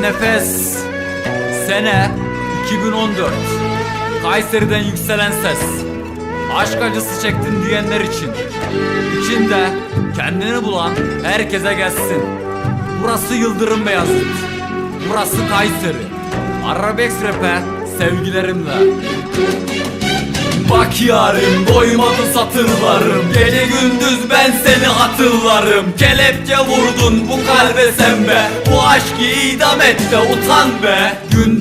Nefes. Sene 2014 Kayseri'den yükselen ses. Aşk acısı çektin diyenler için. İçinde kendini bulan herkese gelsin. Burası Yıldırım Beyazıt. Burası Kayseri. Arabex Rap'e sevgilerimle Bak yarim doymadı satırlarım. Gece gündüz ben seni hatırlarım. Kelepçe vurdun bu kalbe sen be. Bu aşkı idam et de utan be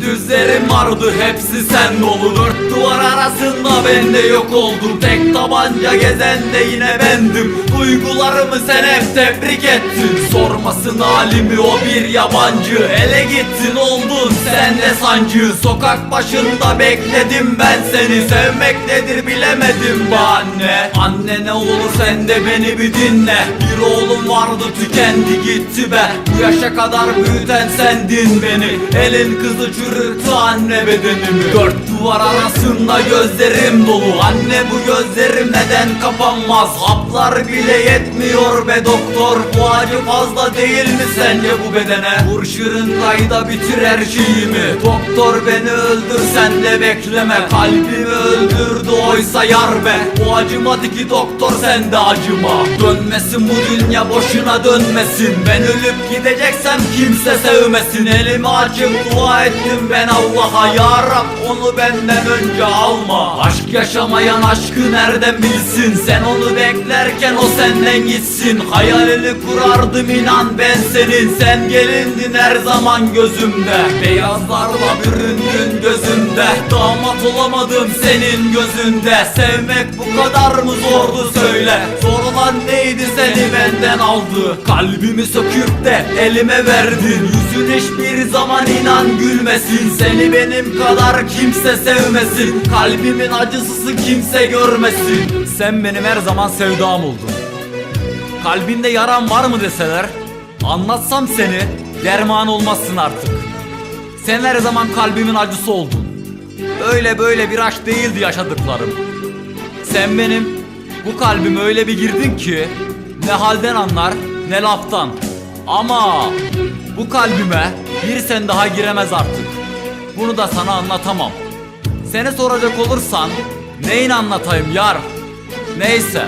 Gündüzlerim vardı hepsi sen dolu. Dört duvar arasında ben de yok oldum. Tek tabanca gezen de yine bendim. Duygularımı sen hep tebrik ettin. Sormasın halimi o bir yabancı. Ele gittin oldun sen de sancı. Sokak başında bekledim ben seni. Sevmek nedir bilemedim be anne. Anne ne olur sen de beni bir dinle. Bir oğlum vardı tükendi gitti be. Bu yaşa kadar büyüten sendin beni. Elin kızı çürüttü anne bedenimi. Dört duvar arasında gözlerim dolu. Anne bu gözlerim neden kapanmaz? Haplar bile yetmiyor be doktor. Bu acı fazla değil mi sence bu bedene? Vur şırıngayda bitir her şeyimi Doktor beni öldür sen de bekleme. Kalbimi öldürdü oysa yar be. O acımadı ki doktor sen de acıma. Dönmesin bu dünya boşuna dönmesin. Ben ölüp gideceksem kimse sevmesin. Elimi açıp dua ettim ben Allah'a Ya Rab onu benden önce alma. Aşk yaşamayan aşkı nereden bilsin? Sen onu beklerken o senden gitsin. Hayalini kurardım inan ben senin. Sen gelindin her zaman gözümde. Beyazlarla büründün gözümde Damat olamadım senin gözünde. Sevmek bu kadar mı zordu söyle. Zor olan neydi seni benden aldı? Kalbimi söküp de elime verdin. Yüzün hiçbir zaman inan gülmesin. Seni benim kadar kimse sevmesin. Kalbimin acısısı kimse görmesin. Sen benim her zaman sevdam oldun. Kalbinde yaran var mı deseler Anlatsam seni derman olmazsın artık. Sen her zaman kalbimin acısı oldun Öyle böyle bir aşk değildi yaşadıklarım. Sen benim bu kalbime öyle bir girdin ki Ne halden anlar ne laftan. Ama bu kalbime bir sen daha giremez artık. Bunu da sana anlatamam. Seni soracak olursan Neyini anlatayım yar? Neyse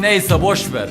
Neyse boş ver